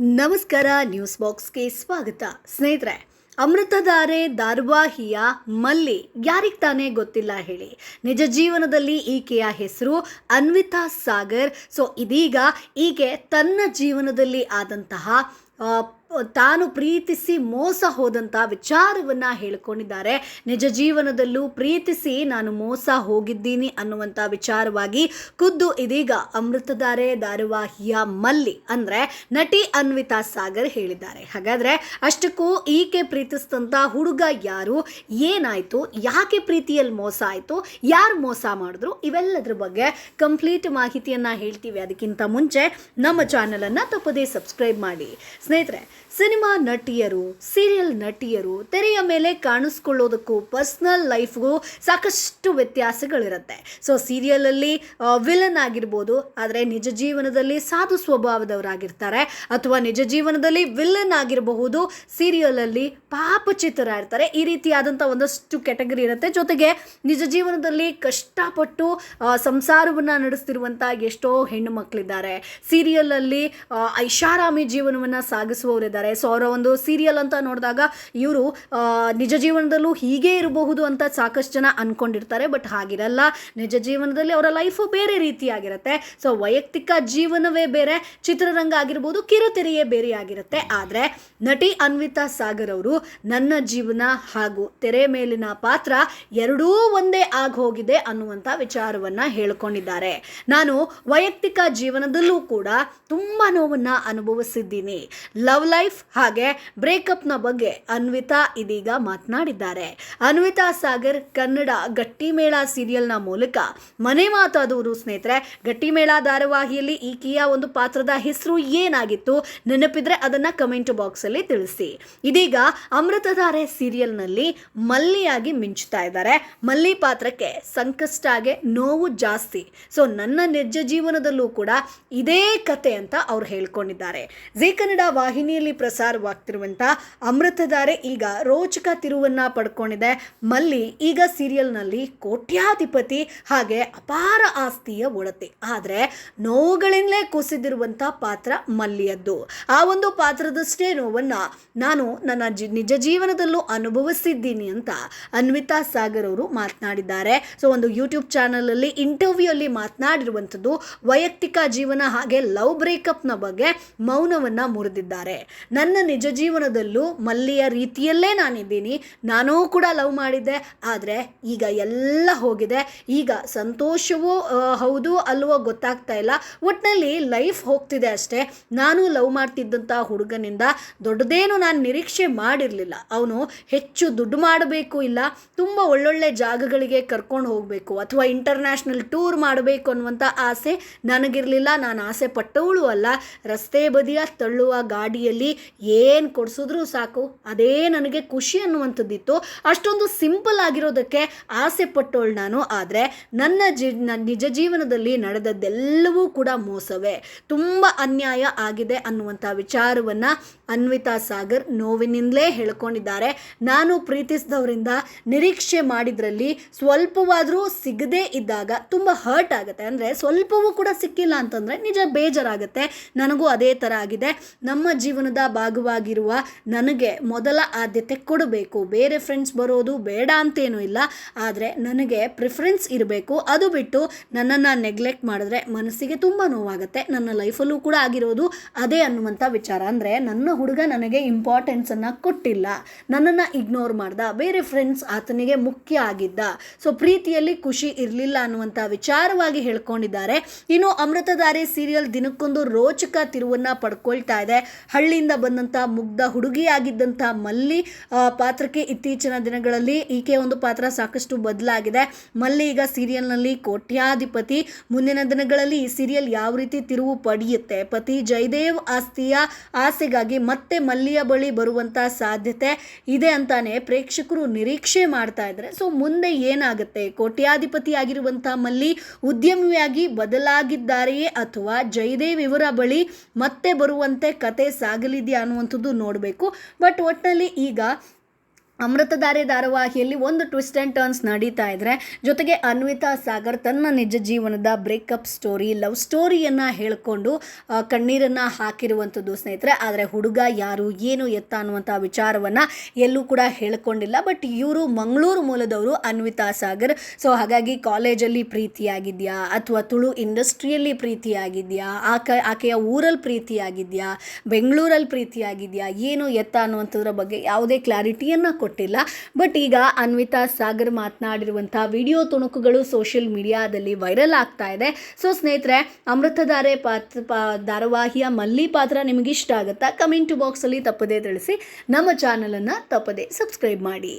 ನಮಸ್ಕಾರ, ನ್ಯೂಸ್ ಬಾಕ್ಸ್ಗೆ ಸ್ವಾಗತ. ಸ್ನೇಹಿತರೆ ಅಮೃತಧಾರೆ ಧಾರವಾಹಿಯ ಮಲ್ಲಿ ಯಾರಿಗೆ ತಾನೇ ಗೊತ್ತಿಲ್ಲ ಹೇಳಿ. ನಿಜ ಜೀವನದಲ್ಲಿ ಈಕೆಯ ಹೆಸರು ಅನ್ವಿತಾ ಸಾಗರ್. ಸೊ, ಇದೀಗ ಈಕೆ ತನ್ನ ಜೀವನದಲ್ಲಿ ಆದಂತಹ ತಾನು ಪ್ರೀತಿಸಿ ಮೋಸ ಹೋದಂಥ ವಿಚಾರವನ್ನು ಹೇಳ್ಕೊಂಡಿದ್ದಾರೆ. ನಿಜ ಜೀವನದಲ್ಲೂ ಪ್ರೀತಿಸಿ ನಾನು ಮೋಸ ಹೋಗಿದ್ದೀನಿ ಅನ್ನುವಂಥ ವಿಚಾರವಾಗಿ ಖುದ್ದು ಇದೀಗ ಅಮೃತಧಾರೆ ಧಾರಾವಾಹಿಯ ಮಲ್ಲಿ ಅಂದರೆ ನಟಿ ಅನ್ವಿತಾ ಸಾಗರ್ ಹೇಳಿದ್ದಾರೆ. ಹಾಗಾದರೆ ಅಷ್ಟಕ್ಕೂ ಈಕೆ ಪ್ರೀತಿಸಿದಂಥ ಹುಡುಗ ಯಾರು? ಏನಾಯಿತು? ಯಾಕೆ ಪ್ರೀತಿಯಲ್ಲಿ ಮೋಸ ಆಯಿತು? ಯಾರು ಮೋಸ ಮಾಡಿದ್ರು? ಇವೆಲ್ಲದ್ರ ಬಗ್ಗೆ ಕಂಪ್ಲೀಟ್ ಮಾಹಿತಿಯನ್ನು ಹೇಳ್ತೀವಿ. ಅದಕ್ಕಿಂತ ಮುಂಚೆ ನಮ್ಮ ಚಾನಲನ್ನು ತಪ್ಪದೇ ಸಬ್ಸ್ಕ್ರೈಬ್ ಮಾಡಿ. ಸ್ನೇಹಿತರೆ ಸಿನಿಮಾ ನಟಿಯರು ಸೀರಿಯಲ್ ನಟಿಯರು ತೆರೆಯ ಮೇಲೆ ಕಾಣಿಸ್ಕೊಳ್ಳೋದಕ್ಕೂ ಪರ್ಸ್ನಲ್ ಲೈಫ್ಗೂ ಸಾಕಷ್ಟು ವ್ಯತ್ಯಾಸಗಳಿರುತ್ತೆ. ಸೊ ಸೀರಿಯಲಲ್ಲಿ ವಿಲನ್ ಆಗಿರ್ಬೋದು, ಆದರೆ ನಿಜ ಜೀವನದಲ್ಲಿ ಸಾಧು ಸ್ವಭಾವದವರಾಗಿರ್ತಾರೆ, ಅಥವಾ ನಿಜ ಜೀವನದಲ್ಲಿ ವಿಲನ್ ಆಗಿರಬಹುದು ಸೀರಿಯಲಲ್ಲಿ ಪಾಪಚಿತ್ರ ಇರ್ತಾರೆ, ಈ ರೀತಿಯಾದಂಥ ಒಂದಷ್ಟು ಕೆಟಗರಿ ಇರುತ್ತೆ. ಜೊತೆಗೆ ನಿಜ ಜೀವನದಲ್ಲಿ ಕಷ್ಟಪಟ್ಟು ಸಂಸಾರವನ್ನು ನಡೆಸ್ತಿರುವಂಥ ಎಷ್ಟೋ ಹೆಣ್ಣು ಮಕ್ಕಳಿದ್ದಾರೆ ಸೀರಿಯಲಲ್ಲಿ ಐಷಾರಾಮಿ ಜೀವನವನ್ನು ಸಾಗಿಸುವವರಿದ್ದಾರೆ ಸೊ ಅವರ ಒಂದು ಸೀರಿಯಲ್ ಅಂತ ನೋಡಿದಾಗ ಇವರು ನಿಜ ಜೀವನದಲ್ಲೂ ಹೀಗೆ ಇರಬಹುದು ಅಂತ ಸಾಕಷ್ಟು ಜನ ಅಂದ್ಕೊಂಡಿರ್ತಾರೆ ಬಟ್ ಹಾಗಿರಲ್ಲ. ನಿಜ ಜೀವನದಲ್ಲಿ ಅವರ ಲೈಫು ಬೇರೆ ರೀತಿಯಾಗಿರುತ್ತೆ. ಸೊ ವೈಯಕ್ತಿಕ ಜೀವನವೇ ಬೇರೆ, ಚಿತ್ರರಂಗ ಆಗಿರ್ಬೋದು, ಕಿರುತೆರೆಯೇ ಬೇರೆ ಆಗಿರುತ್ತೆ. ಆದರೆ, ನಟಿ ಅನ್ವಿತಾ ಸಾಗರ್ ಅವರು ನನ್ನ ಜೀವನ ಹಾಗೂ ತೆರೆ ಮೇಲಿನ ಪಾತ್ರ ಎರಡೂ ಒಂದೇ ಹೋಗಿದೆ ಅನ್ನುವಂಥ ವಿಚಾರವನ್ನ ಹೇಳ್ಕೊಂಡಿದ್ದಾರೆ. ನಾನು ವೈಯಕ್ತಿಕ ಜೀವನದಲ್ಲೂ ಕೂಡ ತುಂಬ ನೋವನ್ನು ಅನುಭವಿಸಿದ್ದೀನಿ. ಲವ್ ಲೈಫ್ ಹಾಗೆ ಬ್ರೇಕಪ್ನ ಬಗ್ಗೆ ಅನ್ವಿತಾ ಇದೀಗ ಮಾತನಾಡಿದ್ದಾರೆ. ಅನ್ವಿತಾ ಸಾಗರ್, ಕನ್ನಡ ಗಟ್ಟಿಮೇಳ ಸೀರಿಯಲ್ನ ಮೂಲಕ ಮನೆ ಮಾತಾದವರು ಸ್ನೇಹಿತರೆ, ಗಟ್ಟಿಮೇಳ ಧಾರಾವಾಹಿಯಲ್ಲಿ ಈಕೆಯ ಒಂದು ಪಾತ್ರದ ಹೆಸರು ಏನಾಗಿತ್ತು ನೆನಪಿದ್ರೆ ಅದನ್ನ ಕಮೆಂಟ್ ಬಾಕ್ಸ್ ಅಲ್ಲಿ ತಿಳಿಸಿ. ಇದೀಗ ಅಮೃತಧಾರೆ ಸೀರಿಯಲ್ನಲ್ಲಿ ಮಲ್ಲಿಯಾಗಿ ಮಿಂಚುತ್ತಾ ಇದ್ದಾರೆ. ಮಲ್ಲಿ ಪಾತ್ರಕ್ಕೆ ಸಂಕಷ್ಟ ಸಂಕಷ್ಟಾಗೆ ನೋವು ಜಾಸ್ತಿ. ಸೊ, ನನ್ನ ನಿಜ ಜೀವನದಲ್ಲೂ ಕೂಡ ಇದೇ ಕತೆ ಅಂತ ಅವ್ರು ಹೇಳ್ಕೊಂಡಿದ್ದಾರೆ. ಜೀ ಕನ್ನಡ ವಾಹಿನಿಯಲ್ಲಿ ಪ್ರಸಾರವಾಗ್ತಿರುವಂಥ ಅಮೃತಧಾರೆ ಈಗ ರೋಚಕ ತಿರುವನ್ನು ಪಡ್ಕೊಂಡಿದೆ. ಮಲ್ಲಿ ಈಗ ಸೀರಿಯಲ್ನಲ್ಲಿ ಕೋಟ್ಯಾಧಿಪತಿ ಹಾಗೆ ಅಪಾರ ಆಸ್ತಿಯ ಒಡತಿ. ಆದರೆ ನೋವುಗಳಿಂದಲೇ ಕುಸಿದಿರುವಂಥ ಪಾತ್ರ ಮಲ್ಲಿಯದ್ದು. ಆ ಒಂದು ಪಾತ್ರದಷ್ಟೇ ನೋವನ್ನು ನಾನು ನನ್ನ ಜಿ, ನಿಜ ಜೀವನದಲ್ಲೂ ಅನುಭವಿಸಿದ್ದೀನಿ ಅಂತ ಅನ್ವಿತಾ ಸಾಗರ್ ಅವರು ಮಾತನಾಡಿದ್ದಾರೆ. ಸೊ, ಒಂದು ಯೂಟ್ಯೂಬ್ ಚಾನಲಲ್ಲಿ ಇಂಟರ್ವ್ಯೂ ಅಲ್ಲಿ ಮಾತನಾಡಿರುವಂಥದ್ದು ವೈಯಕ್ತಿಕ ಜೀವನ ಹಾಗೆ ಲವ್ ಬ್ರೇಕಪ್ನ ಬಗ್ಗೆ ಮೌನವನ್ನು ಮುರಿದಿದ್ದಾರೆ. ನನ್ನ ನಿಜ ಜೀವನದಲ್ಲೂ ಮಲ್ಲಿಯ ರೀತಿಯಲ್ಲೇ ನಾನಿದ್ದೀನಿ. ನಾನೂ ಕೂಡ ಲವ್ ಮಾಡಿದ್ದೆ. ಆದರೆ ಈಗ ಎಲ್ಲ ಹೋಗಿದೆ. ಈಗ ಸಂತೋಷವೂ ಹೌದು ಅಲ್ವೋ ಗೊತ್ತಾಗ್ತಾ ಇಲ್ಲ. ಒಟ್ಟಿನಲ್ಲಿ ಲೈಫ್ ಹೋಗ್ತಿದೆ ಅಷ್ಟೇ. ನಾನು ಲವ್ ಮಾಡ್ತಿದ್ದಂಥ ಹುಡುಗನಿಂದ ದೊಡ್ಡದೇನು ನಾನು ನಿರೀಕ್ಷೆ ಮಾಡಿರಲಿಲ್ಲ. ಅವನು ಹೆಚ್ಚು ದುಡ್ಡು ಮಾಡಬೇಕು ಇಲ್ಲ, ತುಂಬ ಒಳ್ಳೊಳ್ಳೆ ಜಾಗಗಳಿಗೆ ಕರ್ಕೊಂಡು ಹೋಗಬೇಕು ಅಥವಾ ಇಂಟರ್ನ್ಯಾಷನಲ್ ಟೂರ್ ಮಾಡಬೇಕು ಅನ್ನುವಂಥ ಆಸೆ ನನಗಿರಲಿಲ್ಲ. ನಾನು ಆಸೆ ಪಟ್ಟವಳು ಅಲ್ಲ. ರಸ್ತೆ ಬದಿಯ ತಳ್ಳುವ ಗಾಡಿಯಲ್ಲಿ ಏನು ಕೊಡಿಸಿದ್ರೂ ಸಾಕು. ಅದೇ ನನಗೆ ಖುಷಿ ಅನ್ನುವಂಥದ್ದಿತ್ತು. ಅಷ್ಟೊಂದು ಸಿಂಪಲ್ ಆಗಿರೋದಕ್ಕೆ ಆಸೆ ಪಟ್ಟೋಳು ನಾನು. ಆದರೆ ನನ್ನ ಜಿ ನಿಜ ಜೀವನದಲ್ಲಿ ನಡೆದದ್ದೆಲ್ಲವೂ ಕೂಡ ಮೋಸವೇ. ತುಂಬ ಅನ್ಯಾಯ ಆಗಿದೆ ಅನ್ನುವಂಥ ವಿಚಾರವನ್ನು ಅನ್ವಿತಾ ಸಾಗರ್ ನೋವಿನಿಂದಲೇ ಹೇಳ್ಕೊಂಡಿದ್ದಾರೆ. ನಾನು ಪ್ರೀತಿಸಿದವರಿಂದ ನಿರೀಕ್ಷೆ ಮಾಡಿದ್ರಲ್ಲಿ ಸ್ವಲ್ಪವಾದರೂ ಸಿಗದೇ ಇದ್ದಾಗ ತುಂಬ ಹರ್ಟ್ ಆಗುತ್ತೆ. ಅಂದರೆ ಸ್ವಲ್ಪವೂ ಕೂಡ ಸಿಕ್ಕಿಲ್ಲ ಅಂತಂದರೆ ನಿಜ ಬೇಜಾರಾಗುತ್ತೆ. ನನಗೂ ಅದೇ ಥರ ಆಗಿದೆ. ನಮ್ಮ ಜೀವನದ ಭಾಗವಾಗಿರುವ ನನಗೆ ಮೊದಲ ಆದ್ಯತೆ ಕೊಡಬೇಕು. ಬೇರೆ ಫ್ರೆಂಡ್ಸ್ ಬರೋದು ಬೇಡ ಅಂತೇನೂ ಇಲ್ಲ. ಆದರೆ ನನಗೆ ಪ್ರಿಫರೆನ್ಸ್ ಇರಬೇಕು. ಅದು ಬಿಟ್ಟು ನನ್ನನ್ನು ನೆಗ್ಲೆಕ್ಟ್ ಮಾಡಿದ್ರೆ ಮನಸ್ಸಿಗೆ ತುಂಬ ನೋವಾಗುತ್ತೆ. ನನ್ನ ಲೈಫಲ್ಲೂ ಕೂಡ ಆಗಿರೋದು ಅದೇ ಅನ್ನುವಂಥ ವಿಚಾರ. ಅಂದರೆ ನನ್ನ ಹುಡುಗ ನನಗೆ ಇಂಪಾರ್ಟೆನ್ಸನ್ನು ಕೊಟ್ಟಿಲ್ಲ. ನನ್ನನ್ನು ಇಗ್ನೋರ್ ಮಾಡ್ದ. ಬೇರೆ ಫ್ರೆಂಡ್ಸ್ ಆತನಿಗೆ ಮುಖ್ಯ ಆಗಿದ್ದ. ಸೊ ಪ್ರೀತಿಯಲ್ಲಿ ಖುಷಿ ಇರಲಿಲ್ಲ ಅನ್ನುವಂಥ ವಿಚಾರವಾಗಿ ಹೇಳ್ಕೊಂಡಿದ್ದಾರೆ. ಇನ್ನು ಅಮೃತಧಾರಿ ಸೀರಿಯಲ್ ದಿನಕ್ಕೊಂದು ರೋಚಕ ತಿರುವನ್ನ ಪಡ್ಕೊಳ್ತಾ ಇದೆ. ಹಳ್ಳಿಯಿಂದ ಬಂದಂಥ ಮುಗ್ಧ ಹುಡುಗಿಯಾಗಿದ್ದಂಥ ಮಲ್ಲಿ ಪಾತ್ರಕ್ಕೆ ಇತ್ತೀಚಿನ ದಿನಗಳಲ್ಲಿ ಈಕೆ ಒಂದು ಪಾತ್ರ ಸಾಕಷ್ಟು ಬದಲಾಗಿದೆ. ಮಲ್ಲಿ ಈಗ ಸೀರಿಯಲ್ನಲ್ಲಿ ಕೋಟ್ಯಾಧಿಪತಿ. ಮುಂದಿನ ದಿನಗಳಲ್ಲಿ ಈ ಸೀರಿಯಲ್ ಯಾವ ರೀತಿ ತಿರುವು ಪಡೆಯುತ್ತೆ? ಪತಿ ಜಯದೇವ್ ಆಸ್ತಿಯ ಆಸೆಗಾಗಿ ಮತ್ತೆ ಮಲ್ಲಿಯ ಬಳಿ ಬರುವಂತ ಸಾಧ್ಯತೆ ಇದೆ ಅಂತಾನೆ ಪ್ರೇಕ್ಷಕರು ನಿರೀಕ್ಷೆ ಮಾಡ್ತಾ ಇದ್ದಾರೆ. ಸೊ, ಮುಂದೆ ಏನಾಗುತ್ತೆ? ಕೋಟ್ಯಾಧಿಪತಿ ಆಗಿರುವಂಥ ಮಲ್ಲಿ ಉದ್ಯಮಿಯಾಗಿ ಬದಲಾಗಿದ್ದಾರೆಯೇ ಅಥವಾ ಜಯದೇವ್ ಇವರ ಬಳಿ ಮತ್ತೆ ಬರುವಂತೆ ಕತೆ ಸಾಗಲಿದೆಯಾ ಅನ್ನುವಂಥದ್ದು ನೋಡಬೇಕು. ಬಟ್ ಒಟ್ಟಿನಲ್ಲಿ ಈಗ ಅಮೃತಧಾರೆ ಧಾರಾವಾಹಿಯಲ್ಲಿ ಒಂದು ಟ್ವಿಸ್ಟ್ ಆ್ಯಂಡ್ ಟರ್ನ್ಸ್ ನಡೀತಾ ಇದ್ರೆ ಜೊತೆಗೆ ಅನ್ವಿತಾ ಸಾಗರ್ ತನ್ನ ನಿಜ ಜೀವನದ ಬ್ರೇಕಪ್ ಸ್ಟೋರಿ ಲವ್ ಸ್ಟೋರಿಯನ್ನು ಹೇಳ್ಕೊಂಡು ಕಣ್ಣೀರನ್ನು ಹಾಕಿರುವಂಥದ್ದು ಸ್ನೇಹಿತರೆ. ಆದರೆ ಹುಡುಗ ಯಾರು, ಏನು ಎತ್ತ ಅನ್ನುವಂಥ ವಿಚಾರವನ್ನು ಎಲ್ಲೂ ಕೂಡ ಹೇಳ್ಕೊಂಡಿಲ್ಲ. ಬಟ್ ಇವರು ಮಂಗಳೂರು ಮೂಲದವರು ಅನ್ವಿತಾ ಸಾಗರ್. ಸೊ ಹಾಗಾಗಿ ಕಾಲೇಜಲ್ಲಿ ಪ್ರೀತಿಯಾಗಿದೆಯಾ? ಅಥವಾ ತುಳು ಇಂಡಸ್ಟ್ರಿಯಲ್ಲಿ ಪ್ರೀತಿಯಾಗಿದೆಯಾ? ಆಕೆ, ಆಕೆಯ ಊರಲ್ಲಿ ಪ್ರೀತಿಯಾಗಿದೆಯಾ? ಬೆಂಗಳೂರಲ್ಲಿ ಪ್ರೀತಿಯಾಗಿದೆಯಾ? ಏನು ಎತ್ತ ಅನ್ನುವಂಥದ್ರ ಬಗ್ಗೆ ಯಾವುದೇ ಕ್ಲಾರಿಟಿಯನ್ನು ಕೊಟ್ಟಿಲ್ಲ. ಬಟ್ ಈಗ ಅನ್ವಿತಾ ಸಾಗರ್ ಮಾತನಾಡಿರುವಂಥ ವಿಡಿಯೋ ತುಣುಕುಗಳು ಸೋಷಿಯಲ್ ಮೀಡಿಯಾದಲ್ಲಿ ವೈರಲ್ ಆಗ್ತಾ ಇದೆ. ಸೊ ಸ್ನೇಹಿತರೆ ಅಮೃತಧಾರೆ ಪಾತ್ರ ಪಾ, ಧಾರಾವಾಹಿಯ ಮಲ್ಲಿ ಪಾತ್ರ ನಿಮಗಿಷ್ಟ ಆಗುತ್ತಾ? ಕಮೆಂಟ್ ಬಾಕ್ಸಲ್ಲಿ ತಪ್ಪದೇ ತಿಳಿಸಿ. ನಮ್ಮ ಚಾನಲನ್ನು ತಪ್ಪದೇ ಸಬ್ಸ್ಕ್ರೈಬ್ ಮಾಡಿ.